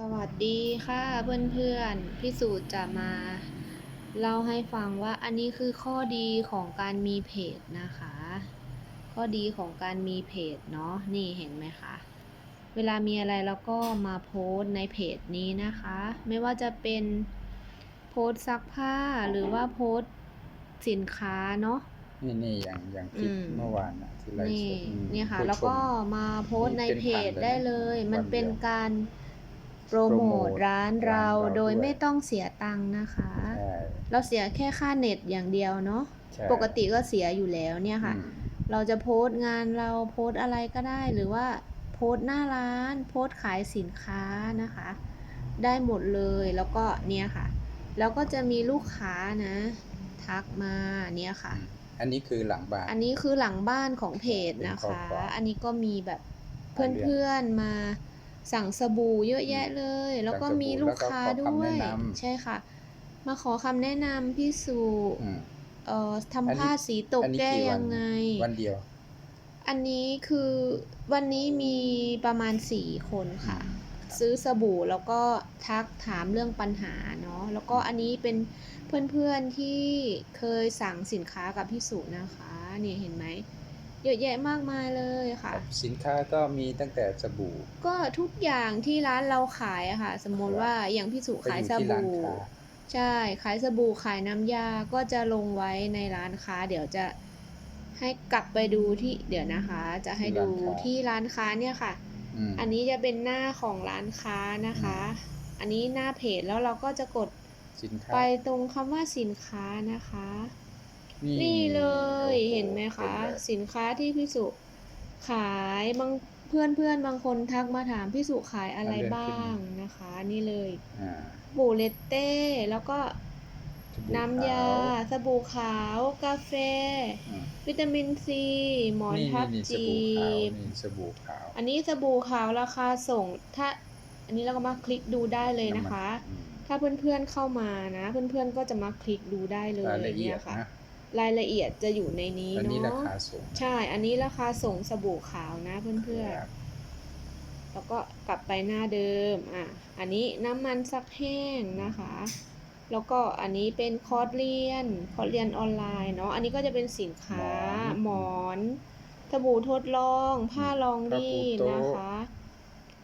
สวัสดีค่ะเพื่อนๆพี่สูตรจะมาเล่าให้ฟังว่าอันนี้คือข้อดีของการมีเพจนะคะ ข้อดีของการมีเพจเนาะนี่เห็นไหมคะเวลามีอะไรเราก็มาโพสต์ในเพจนี้นะคะ ไม่ว่าจะเป็นโพสต์ซักผ้าหรือว่าโพสต์สินค้าเนาะนี่นี่อย่างอย่างคลิปอืมเมื่อวานนะที่ไลฟ์นี่สดอืมเนี่ยค่ะผู้แล้วก็ชมมาโพสต์ในเป็นเพพันจเลยได้เลย มันวันเดียวเป็นการโปร โมโปรโมททร้านเราร้านเราโดยด้วยไม่ต้องเสียตังค์นะคะใช่เราเสียแค่ค่าเน็ตอย่างเดียวเนาะใช่ปกติก็เสียอยู่แล้วเนี่ยค่ะอืมเราจะโพสต์งานเราโพสต์อะไรก็ได้หรือว่าโพสต์หน้าร้าน โพสต์ขายสินค้านะคะ ได้หมดเลยแล้วก็เนี่ยค่ะ แล้วก็จะมีลูกค้านะ ทักมาเนี่ยค่ะ อันนี้คือหลังบ้าน อันนี้คือหลังบ้านของเพจนะเป็นข้อคะความอันนี้ก็มีแบบหลายเรื่องเพื่อนๆมา สั่งสบู่เยอะแยะเลย แล้วก็สั่งสบู่มีลูกค้าแล้วก็ขอด้วคำยแนะนำใช่ค่ะ มาขอคำแนะนำพี่สุอืมเอ่ออันทำนี้ผ้าสีตกอันนี้แก้กี่วันยังไง วันเดียว อันนี้คือวันนี้มีประมาณสี่คนค่ะอืมซื้อสบู่แล้วก็ทักถามเรื่องปัญหาเนาะแล้วก็อันนี้เป็นเพื่อนๆที่เคยสั่งสินค้ากับพี่สุนะคะเนี่ยเห็นไหม เยอะแยะมากมายเลยค่ะ สินค้าก็มีตั้งแต่สบู่ ก็ทุกอย่างที่ร้านเราขายอะค่ะ สมมติว่าอย่างพี่สุไปขายอยู่สที่ร้านบู่ค้าใช่ขายสบู่ขายน้ำยาก็จะลงไว้ในร้านค้า เดี๋ยวจะให้กลับไปดูที่เดี๋ยวนะคะ จะให้ดูที่ร้านค้าเนี่ยค่ะอืมอันนี้จะเป็นหน้าของร้านค้านะคะ อันนี้หน้าเพจแล้วเราก็จะกดสินค้าไปตรงคำว่าสินค้านะคะ นี่นี่เลยโอ้โเห็นไหมคะเป็นแบบสินค้าที่พี่สุขายบางเพื่อนเพื่อนๆบางคนทักมาถามพี่สุขายอะไรบ้างนะคะ นี่เลยอ่าบูเลตเต้ แล้วก็สบู่น้ำยาขาวสบู่ขาว กาแฟอืมวิตามินซี หมอนนี่ทับนี่จีนี่บสบู่ขาว อันนี้สบู่ขาวราคาส่ง ถ้า อันนี้เราก็มาคลิกดูได้เลยนี่นะคะอืมถ้าเพื่อนๆเข้ามานะ เพื่อนๆก็จะมาคลิกดูได้เลยรายละเอียดนี่ค่ะนะ รายละเอียดจะอยู่ในนี้อันนี้ราเนาะคาสูง ใช่ อันนี้ราคาส่งสบู่ขาวนะเพื่อนครับๆแล้วก็กลับไปหน้าเดิม อะ อันนี้น้ำมันซักแห้งนะคะ แล้วก็อันนี้เป็นคอร์สเรียน คอร์สเรียนออนไลน์เนาะ อันนี้ก็จะเป็นสินค้าหมอนสบู่ทดลอง ผ้ารองรีดนะคะ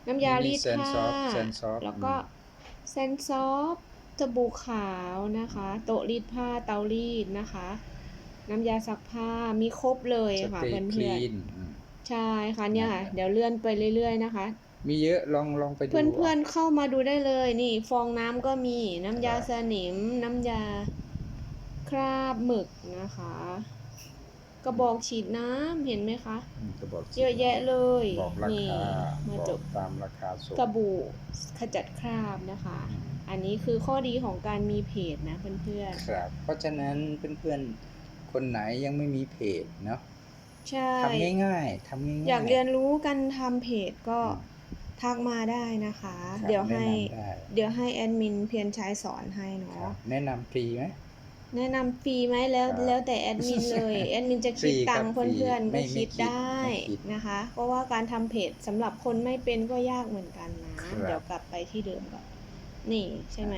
น้ำยารีดผ้าเซนซอฟแล้วก็เซนซอฟสบู่ขาวนะคะ โต๊ะรีดผ้าเตารีดนะคะ น้ำยาซักผ้ามีครบเลยสค่ะเตย์คเพื่ลีอนนๆใช่ค่ะเนี่ยค่ะนั่นแหละเดี๋ยวเลื่อนไปเรื่อยๆนะคะ มีเยอะลองลองไปดูเพื่อนๆเข้ามาดูได้เลย นี่ ฟองน้ำก็มีน้ำยาครับสนิม น้ำยาคราบหมึกนะคะ กระบอกฉีดน้ำเห็นไหมคะอืมจะบอกเยอะแยะเลยบอกรานี่คามาบจอบกตามราคาส่งสบู่ขจัดคราบนะคะอันนี้คือข้อดีของการมีเพจนะเพื่อนครับ เพราะฉะนั้นเพื่อนๆ คนไหนยังไม่มีเพจเนาะๆใช่ทำง่ายๆทำง่ายๆ อยากเรียนรู้การทำเพจก็อืมทักมาได้นะคะครับเดี๋ยวให้แนะนำได้เดี๋ยวให้แอดมินเพียรชัยสอนให้คเนาะรับแนะนำฟรีไหมแนะนำฟรีไหมแล้วครับแล้วแต่แอดมินเลยแอดมินจะคิดฟรีตังค์ครับฟรีเพื่อนๆไม่ก็ไม่คิดคิดได้ไม่คิดนะคะ เพราะว่าการทำเพจสำหรับคนไม่เป็นก็ยากเหมือนกันนะครับเดี๋ยวกลับไปที่เดิมก่อนนี่ใช่ไหม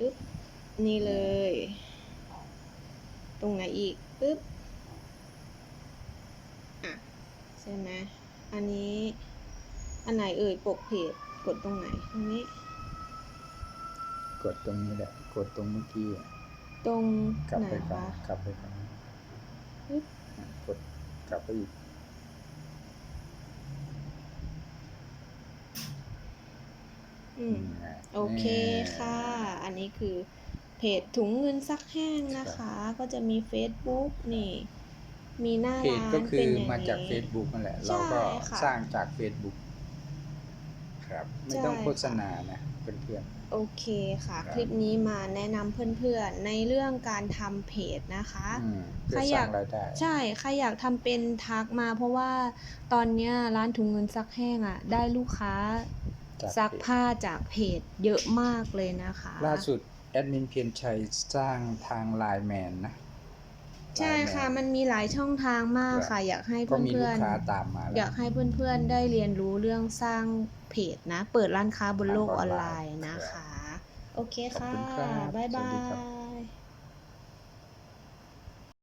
อึ๊บนี่เลย ตรงไหนอีกปึ๊บอะใช่ไหมอันนี้อันไหนเอ่ยปกเพจกดตรงไหนตรงนี้ กดตรงนี้แหละกดตรงเมื่อกี้อะตรงกลับไหนไปก่อนคะกลับไปก่อนปึ๊บอะกดกลับไปอีกอืมไงโอเคนี่ค่ะ อันนี้คือ เพจถุงเงินซักแห้งนะคะ ก็จะมี Facebook นี่ มีหน้าเพจร้านก็คือเป็นอย่างมาจาก นี้ Facebook นั่นแหละ ใช่เราก็ค่ะ สร้างจาก Facebook ครับ ไม่ต้องใช่โฆษณานะเพื่อน โอเคค่ะ ครับ คลิปนี้มาแนะนำเพื่อนๆ ในเรื่องการทำเพจนะคะ ๆอืมเพื่อใครสอยาร้ากงรายได้ใช่ ใครอยากทำเป็นทักมา เพราะว่าตอนเนี้ยร้านถุงเงินซักแห้งอะ ได้ลูกค้าจากซักเพจผ้าจากเพจเยอะมากเลยนะคะ ล่าสุด แอดมินเพียรชัยสร้างทางไลน์แมนนะ ใช่ค่ะ มันมีหลายช่องทางมากค่ะ อยากให้ก็มีเพื่ลูอกนค้าตามมาๆแล้วอยากให้เพื่อนๆได้เรียนรู้เรื่องสร้างเพจนะ เปิดร้านค้าบนโลกออนไลน์นะคะ โอเคค่ะขอบคุณครับบ๊ายสวับาสดีครับย